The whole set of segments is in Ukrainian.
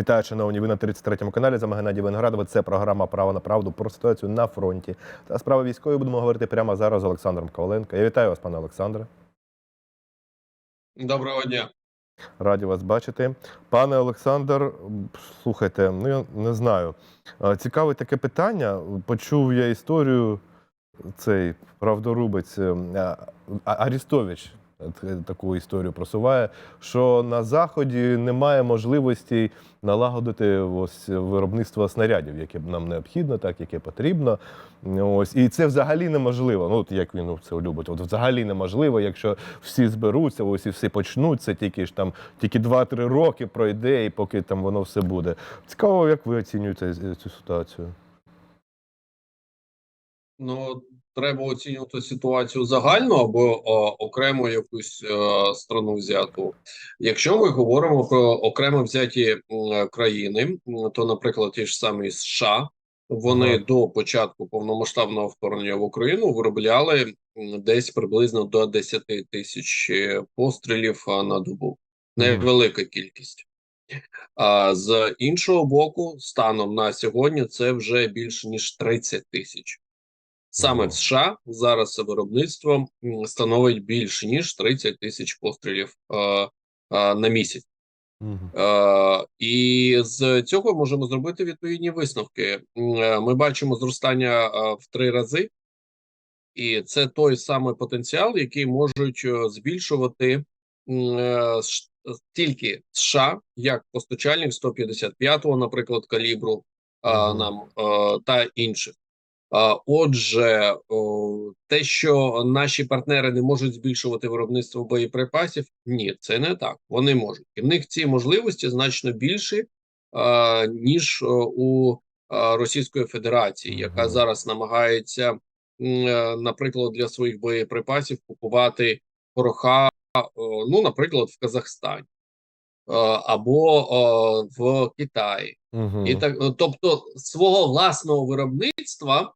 Вітаю, шановні, ви на 33-му каналі. За Геннадій Виноградова. Це програма Право на правду про ситуацію на фронті. Та справи військової будемо говорити прямо зараз з Олександром Коваленко. Я вітаю вас, пане Олександре. Доброго дня. Раді вас бачити. Пане Олександр, слухайте, ну я не знаю. Цікаве таке питання. Почув я історію цей правдорубець е, Арістович таку історію просуває, що на заході немає можливості налагодити ось виробництво снарядів, яке нам необхідно, так яке потрібно. Ось і це взагалі неможливо. Ну от як він це любить. От взагалі неможливо, якщо всі зберуться, ось і всі почнуть. Це тільки ж там тільки 2-3 роки пройде, і поки там воно все буде. Цікаво, як ви оцінюєте цю ситуацію? Ну, треба оцінювати ситуацію загально або о, окремо якусь е, страну взяту. Якщо ми говоримо про окремо взяті м, країни, то, наприклад, ті ж самі США, вони Ага. до початку повномасштабного вторгнення в Україну виробляли десь приблизно до 10 тисяч е, пострілів на добу. Невелика кількість. А з іншого боку, станом на сьогодні це вже більше ніж 30 тисяч. Саме в США зараз це виробництво становить більше ніж 30 тисяч пострілів е, е, на місяць. Е, і з цього можемо зробити відповідні висновки. Е, Ми бачимо зростання е, в три рази, і це той самий потенціал, який можуть е, збільшувати е, тільки США як постачальник 155-го, наприклад, калібру е, нам е, та інших. Отже, те, що наші партнери не можуть збільшувати виробництво боєприпасів, ні, це не так. Вони можуть. І в них ці можливості значно більші, ніж у Російської Федерації, яка зараз намагається, е, наприклад, для своїх боєприпасів купувати пороха, ну, наприклад, в Казахстані або о, в Китаї. Мгм. І так, тобто, свого власного виробництва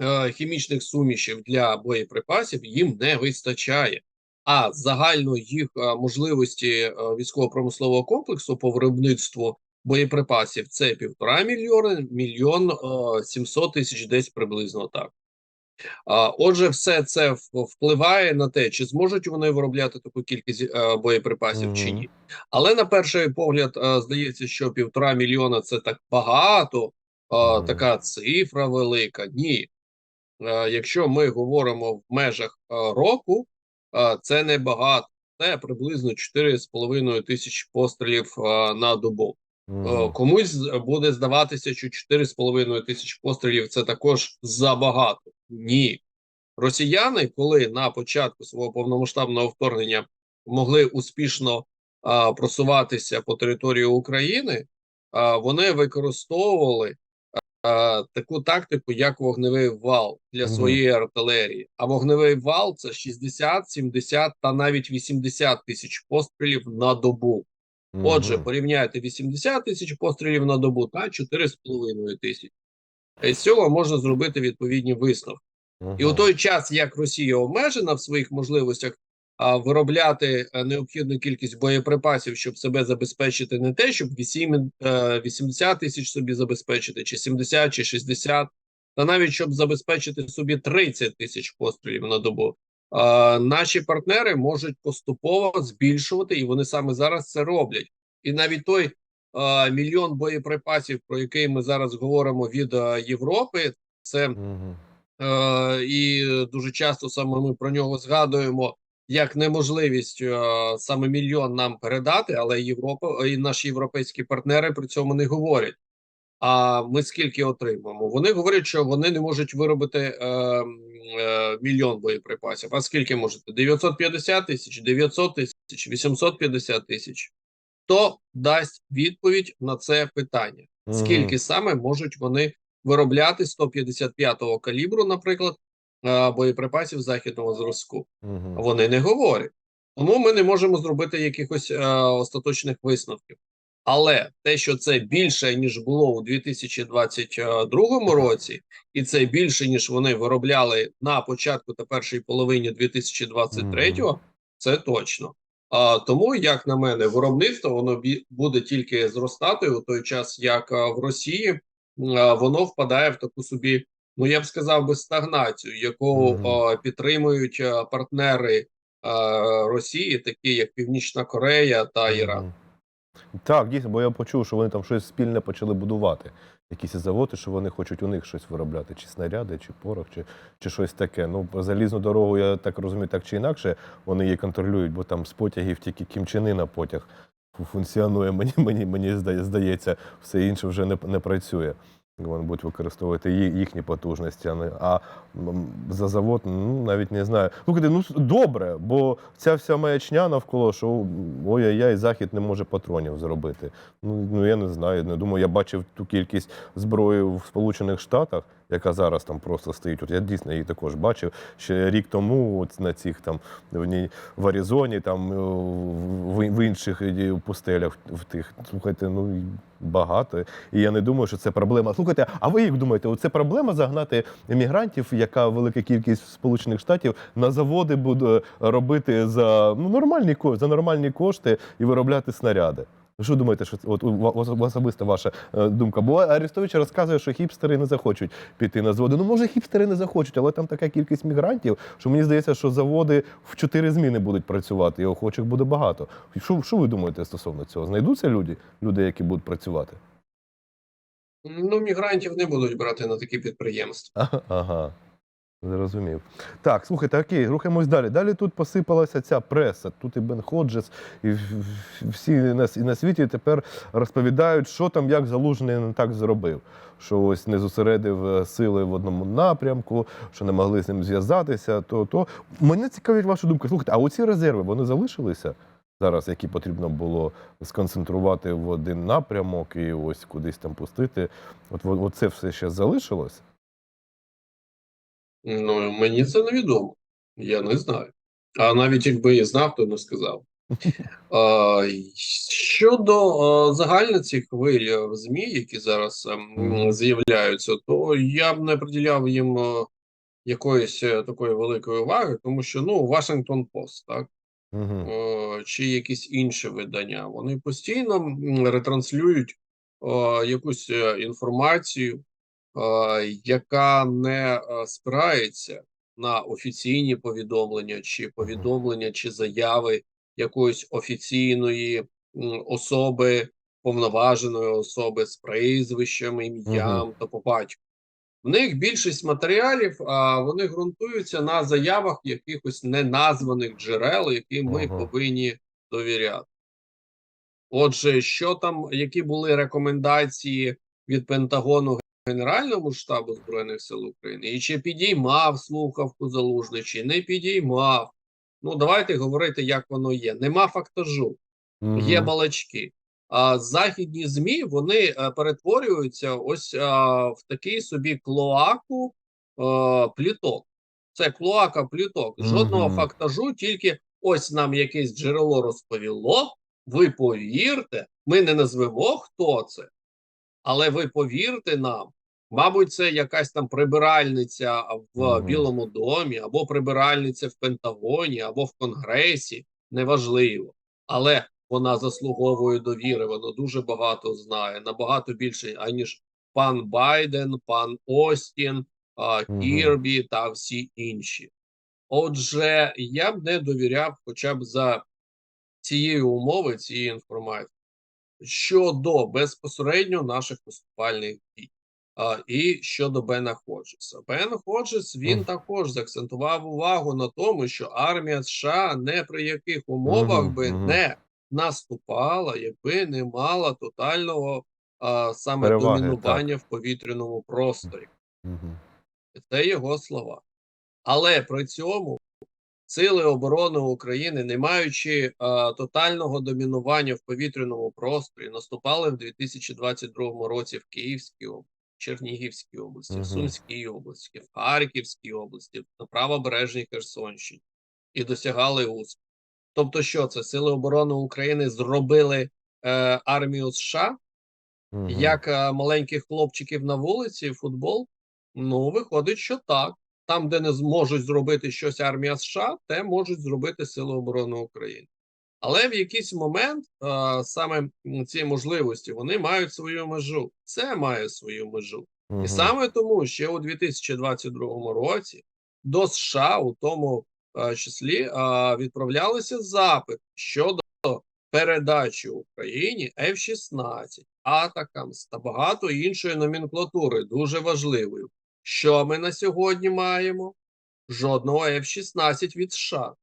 е, хімічних сумішів для боєприпасів їм не вистачає. А загально їх е, можливості е, військово-промислового комплексу по виробництву боєприпасів це півтора мільйона, мільйон сімсот тисяч, десь приблизно так. Отже, все це впливає на те, чи зможуть вони виробляти таку кількість боєприпасів чи ні. Але на перший погляд здається, що півтора мільйона це так багато, е, Мгм. така цифра велика. Ні. Е, Якщо ми говоримо в межах е, року, е, це не багато. Це приблизно 4,5 тисячі пострілів на добу. Комусь буде здаватися, що 4,5 тисячі пострілів це також забагато. Ні. Росіяни, коли на початку свого повномасштабного вторгнення могли успішно а, просуватися по території України, а, вони використовували таку тактику, як вогневий вал для своєї артилерії. А вогневий вал це 60, 70 та навіть 80 тисяч пострілів на добу. Отже, порівняйте 80 тисяч пострілів на добу та 4,5 тисяч. З цього можна зробити відповідні висновки. І у той час, як Росія обмежена в своїх можливостях виробляти е, необхідну кількість боєприпасів, щоб себе забезпечити, не те, щоб 8, е, 80 тисяч собі забезпечити, чи 70, чи 60, та навіть щоб забезпечити собі 30 тисяч пострілів на добу. Наші партнери можуть поступово збільшувати, і вони саме зараз це роблять. І навіть той мільйон боєприпасів, про який ми зараз говоримо від е, Європи, це і дуже часто саме ми про нього згадуємо як неможливість е, саме мільйон нам передати, але Європа і наші європейські партнери при цьому не говорять. А ми скільки отримаємо? Вони говорять, що вони не можуть виробити е, е, мільйон боєприпасів. А скільки можете? 950 тисяч, 900 тисяч, 850 тисяч. Хто дасть відповідь на це питання? Скільки саме можуть вони виробляти 155-го калібру, наприклад, е, боєприпасів західного зразку? Мгм. Вони не говорять. Тому ми не можемо зробити якихось е, остаточних висновків. Але те, що це більше ніж було у 2022 році, і це більше ніж вони виробляли на початку та першій половині 2023, Мгм. це точно. А, тому, як на мене, виробництво воно буде тільки зростати у той час, як а, в Росії а, воно впадає в таку собі, ну я б сказав би, стагнацію, яку Мгм. а, підтримують партнери Росії, такі як Північна Корея та Іран. Так, дійсно, бо я почув, що вони там щось спільне почали будувати. Якісь заводи, що вони хочуть у них щось виробляти, чи снаряди, чи порох, чи, чи щось таке. Ну, залізну дорогу, я так розумію, так чи інакше вони її контролюють, бо там з потягів тільки кімчини потяг функціонує. Мені, мені, мені здається, все інше вже не, не працює. Вони будуть використовувати їхні потужності. а за завод, ну навіть не знаю. Слухайте, ну добре, бо ця вся маячня навколо, що ой-яй-яй, захід не може патронів зробити. Ну, ну я не знаю. Не думаю, я бачив ту кількість зброї в Сполучених Штатах, яка зараз там просто стоїть. От я дійсно її також бачив ще рік тому. От на цих там в, ній- в Аризоні, там е, в, в інших е, пустелях, в тих. Слухайте, ну багато. І я не думаю, що це проблема. Слухайте, а ви як думаєте, це проблема загнати емігрантів, яка велика кількість Сполучених Штатів на заводи буде робити за ну нормальні за нормальні кошти і виробляти снаряди? Ви Що думаєте, що от особиста ваша е, думка? Бо Арестович розказує, що хіпстери не захочуть піти на заводи. Ну може хіпстери не захочуть, але там така кількість мігрантів, що мені здається, що заводи в чотири зміни будуть працювати, і охочих буде багато. Що, що ви думаєте стосовно цього? Знайдуться люди, люди, які будуть працювати? Ну, мігрантів не будуть брати на такі підприємства. Ага. Зрозумів. Так, слухайте, окей, рухаємось далі. Далі тут посипалася ця преса. Тут і Бен Ходжес, і всі на, і на світі тепер розповідають, що там як залужний не так зробив. Що ось не зосередив е, сили в одному напрямку, що не могли з ним зв'язатися. То, то. Мене цікавить ваша думка. Слухайте, а оці резерви вони залишилися зараз, які потрібно було сконцентрувати в один напрямок і ось кудись там пустити. От, от це все ще залишилось? Ну, мені це невідомо. Я не знаю. А навіть якби я знав, то не сказав. А, щодо а, загальних цих хвиль в ЗМІ, які зараз ем, Мгм. з'являються, то я б не приділяв їм е, якоїсь е, такої великої уваги, тому що ну Вашингтон Пост, так е, чи якісь інші видання, вони постійно ретранслюють е, якусь інформацію, яка не спирається на офіційні повідомлення, чи повідомлення, чи заяви якоїсь офіційної особи, повноваженої особи з прізвищем, ім'ям та по батьку. В них більшість матеріалів а, вони ґрунтуються на заявах якихось неназваних джерел, яким ми Ага. повинні довіряти. Отже, що там, які були рекомендації від Пентагону Генеральному штабу Збройних сил України, і чи підіймав слухавку залужний, чи не підіймав. Ну, давайте говорити, як воно є. Нема фактажу є балачки. А західні змі вони е, перетворюються ось е, в такий собі клоаку е, пліток. Це клоака пліток. Жодного Мгм. фактажу, тільки ось нам якесь джерело розповіло. Ви повірте, ми не назвемо хто це, але ви повірте нам. Мабуть, це якась там прибиральниця в. Білому домі, або прибиральниця в Пентагоні, або в Конгресі, неважливо. Але вона заслуговує довіри, вона дуже багато знає, набагато більше, аніж пан Байден, пан Остін. Кірбі та всі інші. Отже, я б не довіряв хоча б за цієї умови, цієї інформації щодо безпосередньо наших поступальних дій. А, і щодо Бена Ходжеса. Бен Ходжес він Мгм. також заакцентував увагу на тому, що армія США не при яких умовах Мгм, би мгм. не наступала, якби не мала тотального а, саме Переваги, домінування в повітряному просторі. Угу. Це його слова. Але при цьому Сили оборони України, не маючи е, тотального домінування в повітряному просторі, наступали в 2022 році в Київській області, Чернігівській області, в Сумській області, в Харківській області, на правобережній Херсонщині і досягали успіху. Тобто, що це сили оборони України зробили е, армію США як е, маленьких хлопчиків на вулиці, футбол? Ну, виходить, що так. Там, де не зможуть зробити щось армія США, те можуть зробити Сили оборони України. Але в якийсь момент е, саме ці можливості вони мають свою межу. Це має свою межу. Мгм. І саме тому ще у 2022 році до США у тому е, числі е, відправлялися запити щодо передачі Україні F-16, Атакамс та багато іншої номенклатури, дуже важливою. Що ми на сьогодні маємо? Жодного F-16 від США.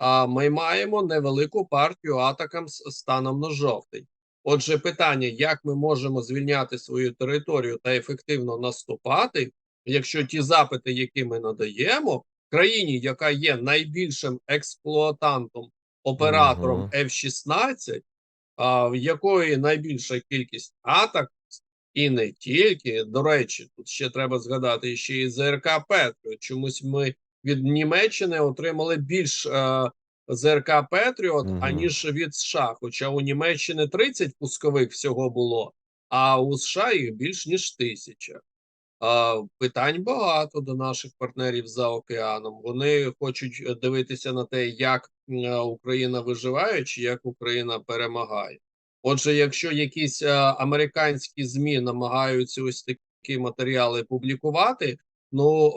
А ми маємо невелику партію Атакамс станом на жовтий. Отже, питання, як ми можемо звільняти свою територію та ефективно наступати, якщо ті запити, які ми надаємо, країні, яка є найбільшим експлуатантом, оператором Мгм. F-16, а, в якої найбільша кількість атак, і не тільки. До речі, тут ще треба згадати ще і ЗРК Петріот. Чомусь ми від Німеччини отримали більш е, ЗРК Петріот, Мгм. аніж від США. Хоча у Німеччини 30 пускових всього було, а у США їх більш ніж тисяча. А, питань багато до наших партнерів за океаном. Вони хочуть е, дивитися на те, як е, Україна виживає, чи як Україна перемагає. Отже, якщо якісь е, американські змі намагаються ось такі матеріали публікувати, ну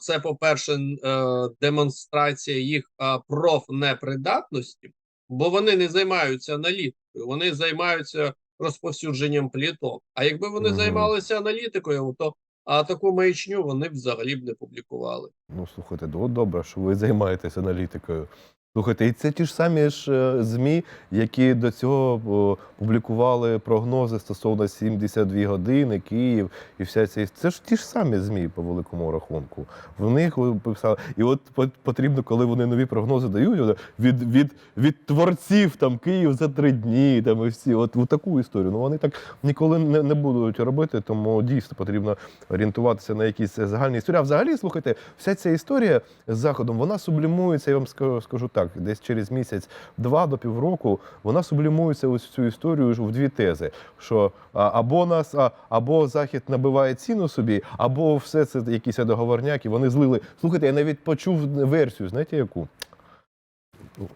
це, по-перше, е, демонстрація їх е, профнепридатності, бо вони не займаються аналітикою, вони займаються розповсюдженням пліток. А якби вони угу. займалися аналітикою, то а таку маячню вони взагалі б не публікували. Ну, слухайте, ну добре, що ви займаєтесь аналітикою. Слухайте, і це ті ж самі ж е, ЗМІ, які до цього публікували прогнози стосовно 72 години, Київ і вся ця. Це ж ті ж самі ЗМІ по великому рахунку. В них писали. І от потрібно, коли вони нові прогнози дають, від, від, від творців там Київ за три дні, там і всі, от, от таку історію. Ну вони так ніколи не, не будуть робити, тому дійсно потрібно орієнтуватися на якісь загальні історії. А взагалі, слухайте, вся ця історія з заходом, вона сублімується, я вам скажу, скажу так, десь через місяць-два до півроку, вона сублімується ось цю історію в дві тези: що або нас, або захід набиває ціну собі, або все це якісь договорняки. Вони злили. Слухайте, я навіть почув версію, знаєте яку?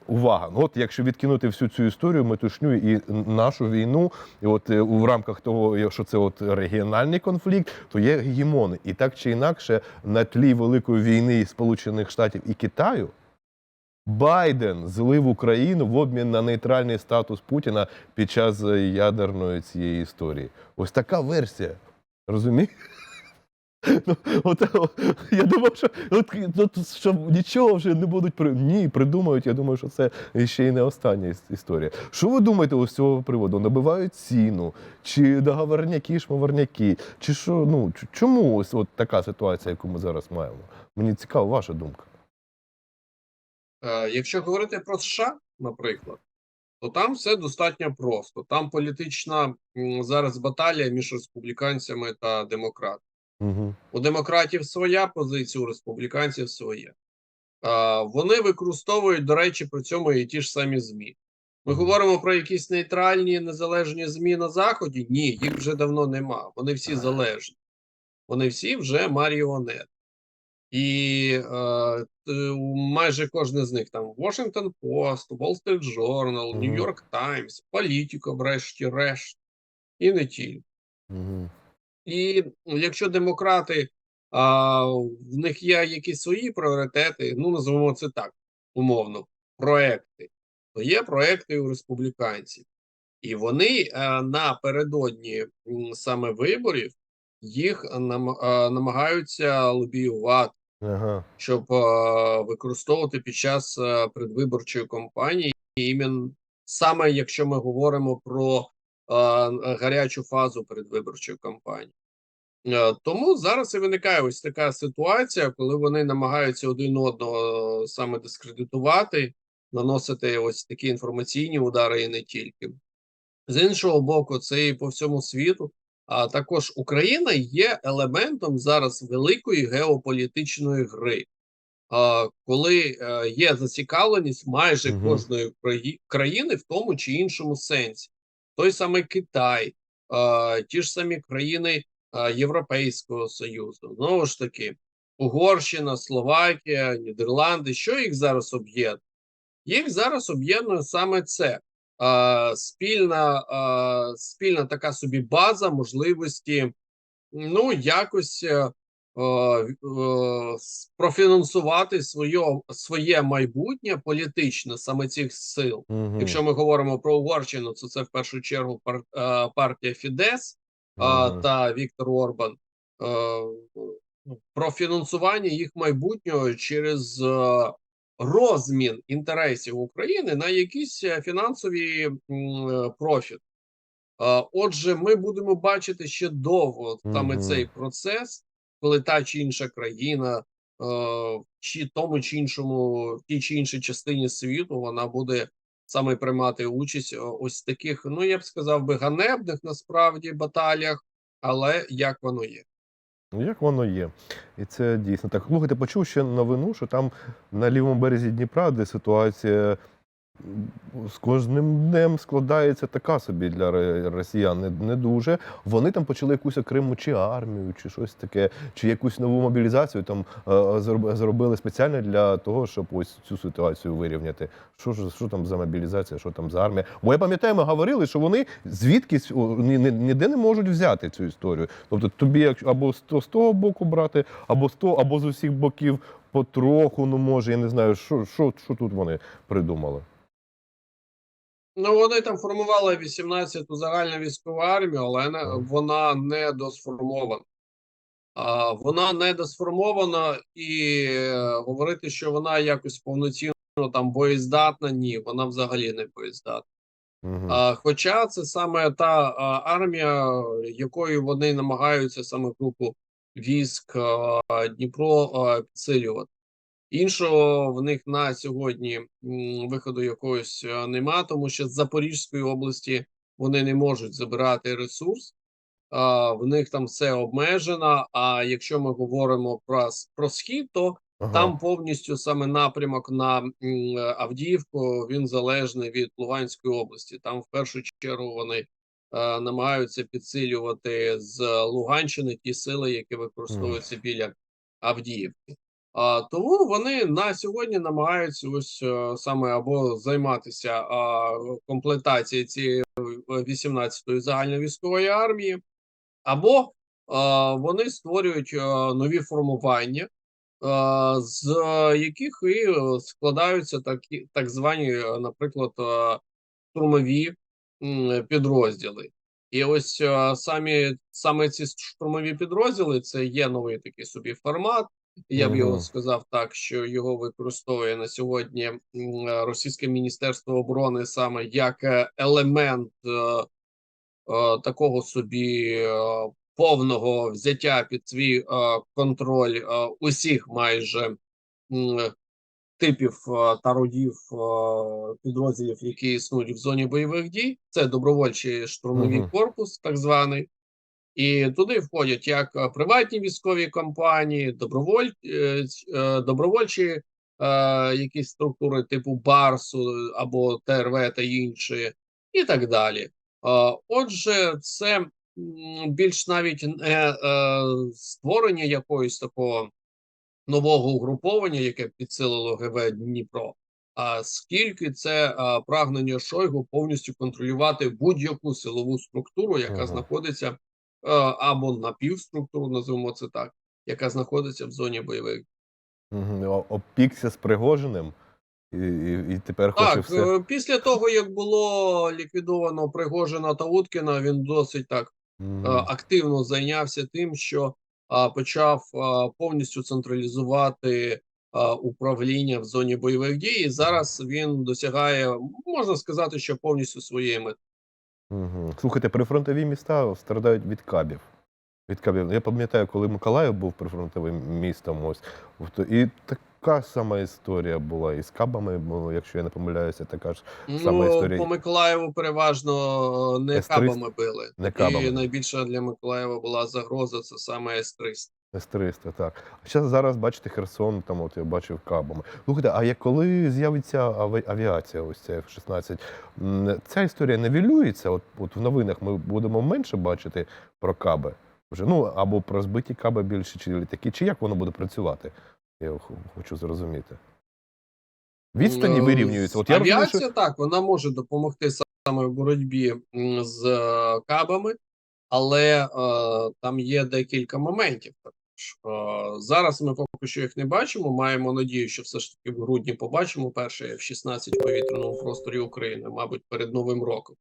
Увага! Ну, от якщо відкинути всю цю історію, метушню і нашу війну, і от е, в рамках того, що це от регіональний конфлікт, то є гегемони. І так чи інакше, на тлі великої війни Сполучених Штатів і Китаю. Байден злив Україну в обмін на нейтральний статус Путіна під час ядерної цієї історії. Ось така версія. Розумієте? Ну, я от, от, що нічого вже не будуть при... Ні, придумають. Я думаю, що це ще й не остання історія. Що ви думаєте з цього приводу? Набивають ціну, чи договорняки, шмоварняки, чи що? Ну чому ось от така ситуація, яку ми зараз маємо? Мені цікава ваша думка. Е, якщо говорити про США, наприклад, то там все достатньо просто. Там політична зараз баталія між республіканцями та демократами. Угу. У демократів своя позиція, у республіканців своя. Вони використовують, до речі, при цьому і ті ж самі ЗМІ. Ми говоримо про якісь нейтральні незалежні ЗМІ на Заході. Ні, їх вже давно нема. Вони всі залежні. Вони всі вже маріонет. І е, майже кожен з них там Washington Post, Wall Street Journal. New York Times, Politico, врешті-решт, і не тільки. І якщо демократи, а, в них є якісь свої пріоритети, ну називаємо це так, умовно, проекти, то є проекти у республіканців. І вони е, напередодні саме виборів їх нам, е, намагаються лобіювати, Ага. щоб е, використовувати під час е, предвиборчої кампанії, імен саме якщо ми говоримо про е, гарячу фазу передвиборчої кампанії. Е, Тому зараз і виникає ось така ситуація, коли вони намагаються один одного е, саме дискредитувати, наносити ось такі інформаційні удари і не тільки. З іншого боку, це і по всьому світу. А також Україна є елементом зараз великої геополітичної гри, а, коли е, є зацікавленість майже кожної країни в тому чи іншому сенсі. Той самий Китай, а, ті ж самі країни а, Європейського Союзу, знову ж таки, Угорщина, Словакія, Нідерланди. Що їх зараз об'єднує? Їх зараз об'єднує саме це. Спільна, спільна така собі база можливості, ну, якось е, е, профінансувати своє, своє майбутнє політичне саме цих сил. Мгм. Якщо ми говоримо про Угорщину, то це в першу чергу пар, е, партія Фідес Мгм. та Віктор Орбан. Е, про фінансування їх майбутнього через е, розмін інтересів України на якісь е, фінансові е, профіт. Отже, ми будемо бачити ще довго саме Мгм. цей процес, коли та чи інша країна, е, чи тому чи іншому, в тій чи іншій частині світу, вона буде саме приймати участь ось таких, ну я б сказав би, ганебних насправді баталіях, але як воно є. Ну, Як воно є. І це дійсно так. Слухайте, почув ще новину, що там на лівому березі Дніпра, де ситуація з кожним днем складається така собі для росіян, не, не дуже. Вони там почали якусь окрему чи армію, чи щось таке, чи якусь нову мобілізацію там е, зробили спеціально для того, щоб ось цю ситуацію вирівняти. Що ж що там за мобілізація, що там за армія? Бо я пам'ятаю, ми говорили, що вони звідкись ні, ні- ніде не можуть взяти цю історію. Тобто тобі або з того боку брати, або з того, або з усіх боків потроху, ну може, я не знаю, що, що, що тут вони придумали. Ну, вони там формували 18-ту загальну військову армію, але не, вона не досформована. А, вона не досформована, і е, говорити, що вона якось повноцінно там боєздатна, ні, вона взагалі не боєздатна. Угу. А, хоча це саме та а, армія, якою вони намагаються саме групу військ а, Дніпро а, підсилювати. Іншого в них на сьогодні виходу якогось а, нема, тому що з Запорізької області вони не можуть забирати ресурс. В них там все обмежено. А якщо ми говоримо про, про схід, то Ага. там повністю саме напрямок на Авдіївку він залежний від Луганської області. Там в першу чергу вони е, намагаються підсилювати з Луганщини ті сили, які використовуються біля Авдіївки. Тому вони на сьогодні намагаються ось е, саме або займатися а, комплектацією цієї 18-ї загальновійськової армії, або вони створюють а, нові формування, з яких і е, складаються такі так звані, е, наприклад, е, штурмові підрозділи. І ось е, самі саме ці штурмові підрозділи це є новий такий собі формат. Я б його сказав так, що його використовує на сьогодні е, Російське Міністерство оборони саме як е, елемент е, е, такого собі е, повного взяття під свій е, контроль е, усіх майже м, типів е, та родів е, підрозділів, які існують в зоні бойових дій. Це добровольчий штурмовий Мгм. корпус, так званий. І туди входять як е, приватні військові компанії, доброволь, е, е, добровольчі е, якісь структури типу Барсу або ТРВ та інші, і так далі. Е, Отже, це більш навіть не е, створення якоїсь такого нового угруповання, яке підсилило ГВ Дніпро. А скільки це а, прагнення Шойгу повністю контролювати будь-яку силову структуру, яка Ага. знаходиться або напівструктуру, називаємо це так, яка знаходиться в зоні бойових. Мгм. О- Опікся з Пригожиним, і, і, і тепер хоче Так, все. е, після того як було ліквідовано Пригожина та Уткіна, він досить так е, активно зайнявся тим, що а, почав а, повністю централізувати а, управління в зоні бойових дій. І зараз він досягає, можна сказати, що повністю своєї мети. Мгм. Слухайте, прифронтові міста страдають від кабів. Від кабів. Я пам'ятаю, коли Миколаїв був прифронтовим містом, ось то- і така сама історія була. І з кабами, було, якщо я не помиляюся, така ж Сама Ну, історія. по Миколаєву переважно не С-300? кабами били. Не І найбільша для Миколаєва була загроза це саме С-300. С-300, так. А зараз, зараз бачите, Херсон, там от я бачив кабами. Слухайте, а як коли з'явиться авіація, ось ця F-16, ця історія нивелюється? От, от в новинах ми будемо менше бачити про каби. Вже, ну, або про збиті каби більше, чи літаки, чи як воно буде працювати? Я хочу зрозуміти. Відстані Е, вирівнюються. От я розумію, Авіація що так, вона може допомогти саме в боротьбі з е, кабами, але е, там є декілька моментів. Е, зараз ми поки що їх не бачимо. Маємо надію, що все ж таки в грудні побачимо F-16 в повітряному просторі України, мабуть, перед Новим роком,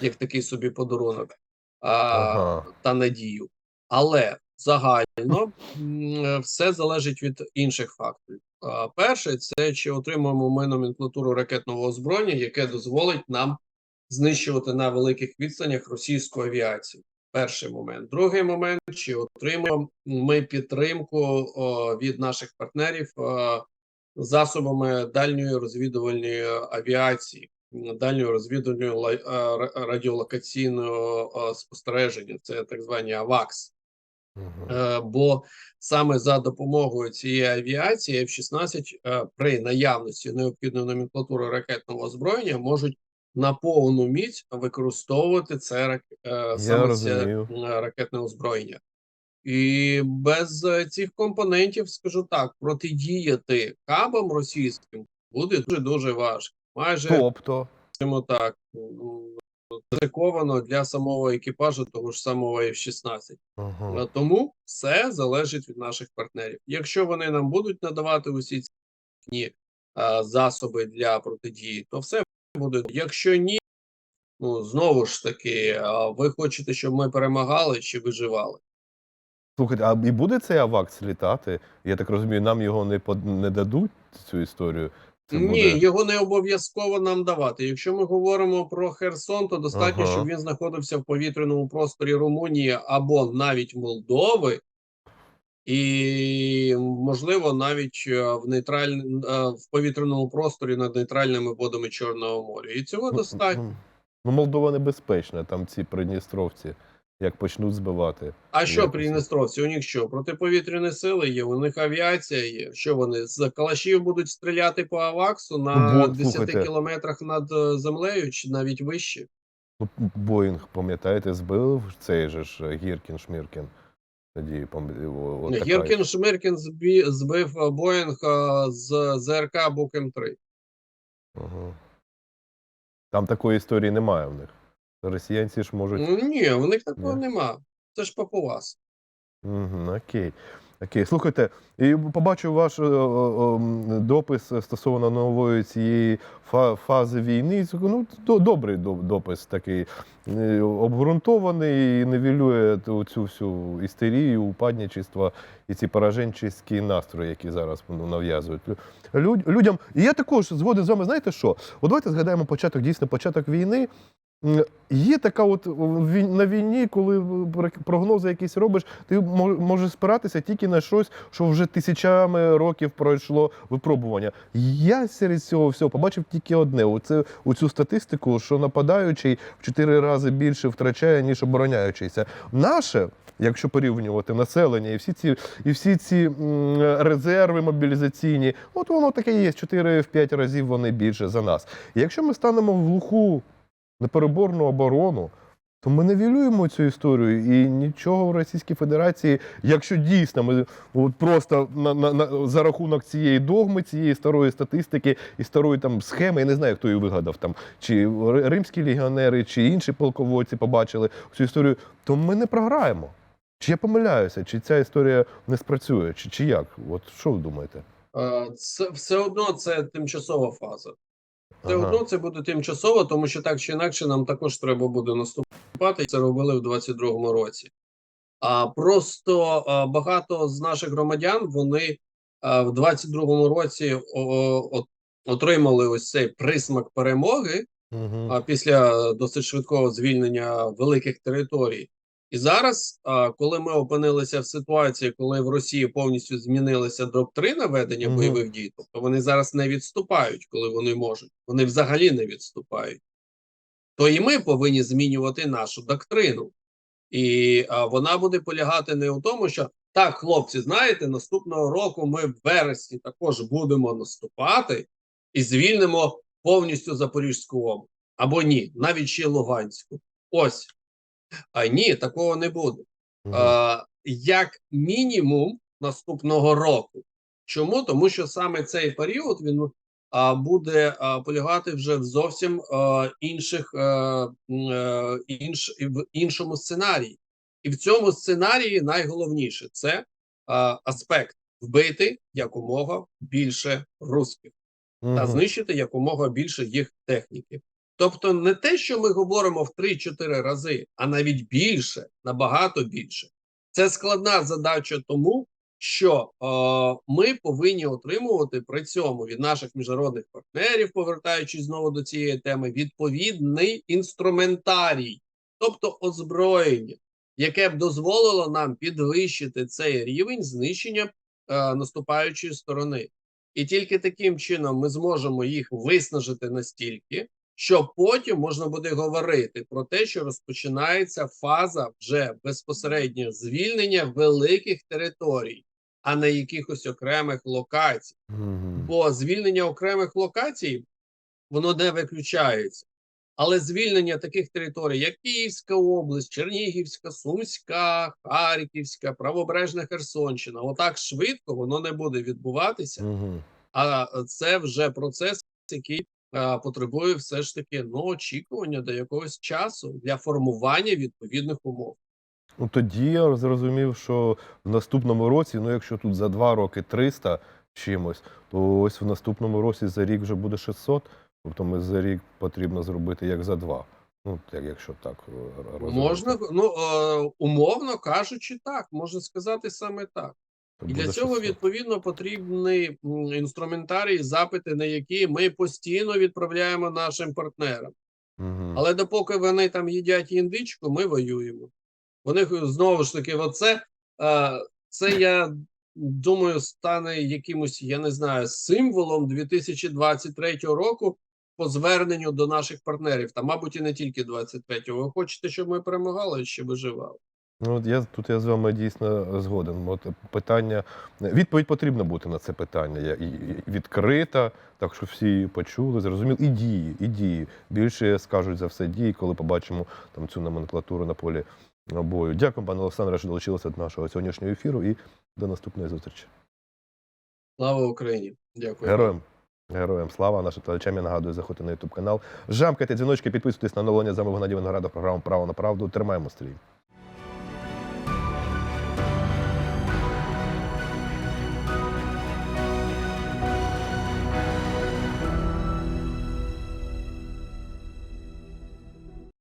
як такий собі подарунок а, Ага. та надію. Але загально е, все залежить від інших факторів. А, Перше, це чи отримуємо ми номенклатуру ракетного озброєння, яке дозволить нам знищувати на великих відстанях російську авіацію. Перший момент. Другий момент, чи отримуємо ми підтримку о, від наших партнерів о, засобами дальньої розвідувальної авіації, дальньої розвідувальної е, радіолокаційного спостереження, це так звані АВАКС. Е, бо саме за допомогою цієї авіації F-16 е, при наявності необхідної номенклатури ракетного озброєння можуть на повну міць використовувати це рак- е, саме це е, ракетне озброєння. І без е, цих компонентів, скажу так, протидіяти кабам російським буде дуже дуже важко. Майже Тобто, скажімо так, ризиковано для самого екіпажу того ж самого F-16. ага. Тому все залежить від наших партнерів. Якщо вони нам будуть надавати усі ці засоби для протидії, то все буде. Якщо ні, ну знову ж таки, ви хочете, щоб ми перемагали чи виживали? слухайте, а і буде цей авакс літати? Я так розумію, нам його не под... не дадуть цю історію. Це Ні, буде... його не обов'язково нам давати. Якщо ми говоримо про Херсон, то достатньо, Ага. щоб він знаходився в повітряному просторі Румунії або навіть Молдови, і можливо навіть е, в нейтраль... е, в повітряному просторі над нейтральними водами Чорного моря. І цього достатньо. Ну, ну, Молдова небезпечна, там ці придністровці, як почнуть збивати. А що. Придністровці? У них що? Протиповітряні сили є, у них авіація є. Що вони з калашів будуть стріляти по Аваксу на бо, 10 слухайте. кілометрах над е, землею чи навіть вище? Ну, Боїнг, пам'ятаєте, збив цей же ж Гіркін Шміркін. Тоді Гіркін Шмиркін збив е, Боїнг е, з ЗРК Букем 3 Угу. Там такої історії немає в них. Росіянці ж можуть. Ну, ні, в них такого немає. нема. Це ж папуас. Угу, окей. Окей, слухайте, і побачив ваш е, е, допис стосовно нової цієї фази війни. Ну, добрий допис такий е, обґрунтований і невілює ту- цю всю істерію, упадничество і ці пораженчиські настрої, які зараз ну, нав'язують людям. І я також згоден з вами, знаєте що? От давайте згадаємо початок, дійсно, початок війни. Є така, от на війні, коли прогнози якісь робиш, ти можеш спиратися тільки на щось, що вже тисячами років пройшло випробування. Я серед цього всього побачив тільки одне: оце оцю статистику, що нападаючий в чотири рази більше втрачає, ніж обороняючийся. Наше. Якщо порівнювати населення і всі ці і всі ці резерви мобілізаційні, от воно таке є 4-5 разів вони більше за нас. І якщо ми станемо в глуху непереборну оборону, то ми невілюємо цю історію і нічого в Російській Федерації, якщо дійсно ми от просто на, на, на, за рахунок цієї догми, цієї старої статистики і старої там схеми, я не знаю, хто її вигадав там, чи римські легіонери, чи інші полководці побачили цю історію, то ми не програємо. Чи я помиляюся, чи ця історія не спрацює, чи, чи як? От що ви думаєте? Е, Це все одно це тимчасова фаза. Все Ага. одно це буде тимчасово, тому що так чи інакше нам також треба буде наступати. Це робили в 22-му році. А просто е, багато з наших громадян вони е, в 22-му році о, о, отримали ось цей присмак перемоги Угу. а після досить швидкого звільнення великих територій. І зараз, коли ми опинилися в ситуації, коли в Росії повністю змінилася доктрина ведення Мгм. бойових дій, тобто вони зараз не відступають, коли вони можуть, вони взагалі не відступають, то і ми повинні змінювати нашу доктрину. І а, вона буде полягати не у тому, що так, хлопці, знаєте, наступного року ми в вересні також будемо наступати і звільнимо повністю Запорізьку область. Або ні, навіть ще Луганську. Ось. А ні, такого не буде. А, як мінімум наступного року. Чому? Тому що саме цей період він а буде а, полягати вже в зовсім а, інших е, м, е, інш, в іншому сценарії. І в цьому сценарії найголовніше це а, аспект вбити якомога більше русських та знищити якомога більше їх техніки. Тобто, не те, що ми говоримо в 3-4 рази, а навіть більше, набагато більше. Це складна задача тому, що е, ми повинні отримувати при цьому від наших міжнародних партнерів, повертаючись знову до цієї теми, відповідний інструментарій, тобто озброєння, яке б дозволило нам підвищити цей рівень знищення е, наступаючої сторони. І тільки таким чином ми зможемо їх виснажити настільки, що потім можна буде говорити про те, що розпочинається фаза вже безпосередньо звільнення великих територій, а не якихось окремих локацій. Мгм. Бо звільнення окремих локацій воно не виключається. Але звільнення таких територій, як Київська область, Чернігівська, Сумська, Харківська, Правобережна Херсонщина, отак швидко воно не буде відбуватися. Мгм. А це вже процес, який потребує все ж таки ну, очікування до якогось часу для формування відповідних умов. Ну, тоді я зрозумів, що в наступному році, ну якщо тут за два роки 300 чимось, то ось в наступному році за рік вже буде 600. Тобто ми за рік потрібно зробити як за два. Ну, як якщо так е, розуміти. Можна, ну е, умовно кажучи, так, можна сказати саме так. І для цього відповідно потрібний інструментарій, запити, на які ми постійно відправляємо нашим партнерам. Мгм. Але допоки вони там їдять індичку, ми воюємо. Вони знову ж таки, оце це я думаю, стане якимось, я не знаю, символом 2023 року по зверненню до наших партнерів. Та, мабуть, і не тільки 23-го. Ви хочете, щоб ми перемагали чи виживали? Ну, от я тут я з вами дійсно згоден. От питання, відповідь потрібна бути на це питання. Я, і, і відкрита, так що всі почули, зрозуміли. І дії, і дії. Більше скажуть за все дії, коли побачимо там цю номенклатуру на полі бою. Дякую, пане Олександре, що долучилися до нашого сьогоднішнього ефіру і до наступної зустрічі. Слава Україні! Дякую. Героям. Героям слава нашим телечам. Я нагадую, заходьте на YouTube канал. Жамкайте дзвіночки, підписуйтесь на оновлення за Геннадій Виноградов, програму Право на правду. Тримаємо стрій.